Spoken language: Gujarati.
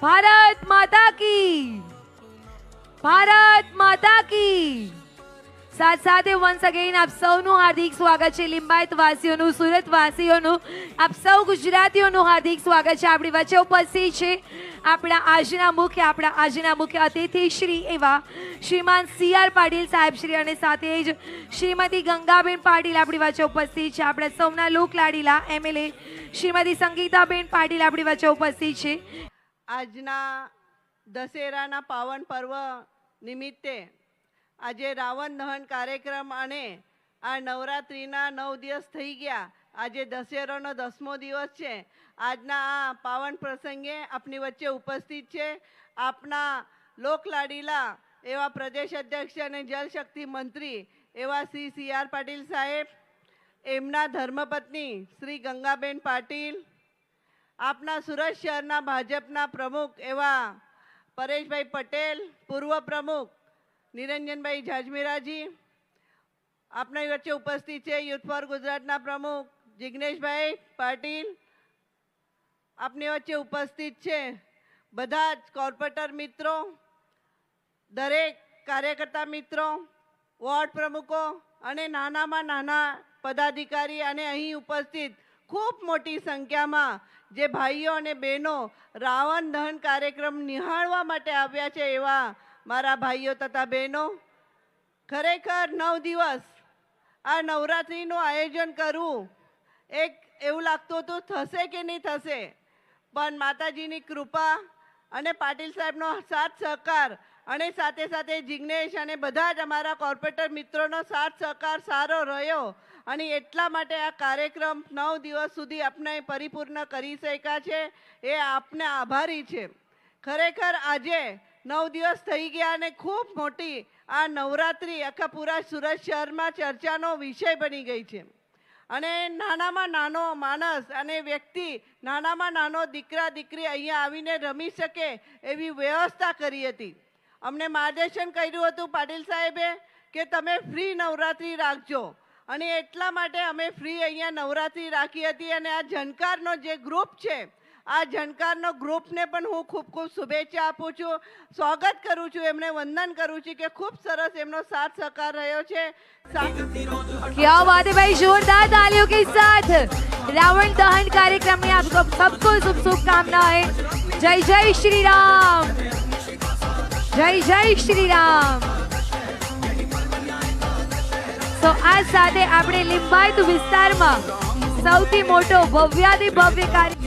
ભારત માતા કી. ભારત માતા કી. સાથ સાથે વન્સ અગેન આપ સૌનું હાર્દિક સ્વાગત છે. લિંબાયત વાસીઓનું, સુરત વાસીઓનું, આપ સૌ ગુજરાતીઓનું હાર્દિક સ્વાગત છે. આપણી વચ્ચે ઉપસ્થિત છે આપણા આજના મુખ્ય, આપણા આજના મુખ્ય અતિથિ શ્રી એવા શ્રીમાન સી આર પાટીલ સાહેબ શ્રી અને સાથે જ શ્રીમતી ગંગાબેન પાટીલ આપણી વચ્ચે ઉપસ્થિત છે. આપણા સૌના લોક લાડીલા એમએલએ શ્રીમતી સંગીતાબેન પાટીલ આપણી વચ્ચે ઉપસ્થિત છે. આજના દશેરાના પાવન પર્વ નિમિત્તે આજે રાવણ દહન કાર્યક્રમ અને આ નવરાત્રિના નવ દિવસ થઈ ગયા. આજે દશેરાનો દસમો દિવસ છે. આજના આ પાવન પ્રસંગે આપની વચ્ચે ઉપસ્થિત છે આપના લોકલાડીલા એવા પ્રદેશ અધ્યક્ષ અને જલશક્તિ મંત્રી એવા શ્રી સી આર પાટીલ સાહેબ, એમના ધર્મપત્ની શ્રી ગંગાબેન પાટીલ આપના સુરત શહેરના ભાજપના પ્રમુખ એવા પરેશભાઈ પટેલ, પૂર્વ પ્રમુખ નિરંજનભાઈ જાજમેરાજી, આપની વચ્ચે ઉપસ્થિત છે યુથ ફોર ગુજરાતના પ્રમુખ જિગ્નેશભાઈ પાટીલ, આપની વચ્ચે ઉપસ્થિત છે બધા જ કોર્પોરેટર મિત્રો, દરેક કાર્યકર્તા મિત્રો, વોર્ડ પ્રમુખો અને નાનામાં નાના પદાધિકારી અને અહીં ઉપસ્થિત ખૂબ મોટી સંખ્યામાં જે ભાઈઓ અને બહેનો રાવણ દહન કાર્યક્રમ નિહાળવા માટે આવ્યા છે એવા મારા ભાઈઓ તથા બહેનો, ખરેખર નવ દિવસ આ નવરાત્રિનું આયોજન કરવું એક એવું લાગતું હતું, થશે કે નહીં થશે? પણ માતાજીની કૃપા અને પાટીલ સાહેબનો સાથ સહકાર અને સાથે સાથે જિગ્નેશ અને બધા જ અમારા કોર્પોરેટર મિત્રોનો સાથ સહકાર સારો રહ્યો. અને એટલા માટે આ કાર્યક્રમ નવ દિવસ સુધી આપણે પરિપૂર્ણ કરી શક્યા છે. એ આપને આભારી છે. ખરેખર આજે નવ દિવસ થઈ ગયા અને ખૂબ મોટી આ નવરાત્રિ આખા પૂરા સુરત શહેરમાં ચર્ચાનો વિષય બની ગઈ છે. અને નાનામાં નાનો માણસ અને વ્યક્તિ નાનામાં નાનો દીકરા દીકરી અહીંયા આવીને રમી શકે એવી વ્યવસ્થા કરી હતી. અમને માર્ગદર્શન કર્યું હતું પાટીલ સાહેબે કે તમે ફ્રી નવરાત્રિ રાખજો. અને એટલા માટે અમે ફ્રી અહીંયા નવરાત્રિ રાખી હતી અને આ ઝનકારનો જે ગ્રુપ છે આ ઝનકારનો ગ્રુપને પણ હું ખૂબ ખૂબ શુભેચ્છા આપું છું સ્વાગત કરું છું એમને વંદન કરું છું કે ખૂબ સરસ એમનો સાથ સહકાર રહ્યો છે સા- क्या बात है भाई जोरदार तालियों के साथ रावण दहन कार्यक्रम में आप सब- सबको शुभ शुभकामनाएं जय जय श्री राम जय जय श्री राम તો આ સાથે આપણે લિંબાયત વિસ્તારમાં સૌથી મોટો ભવ્યાતિ ભવ્ય કાર્ય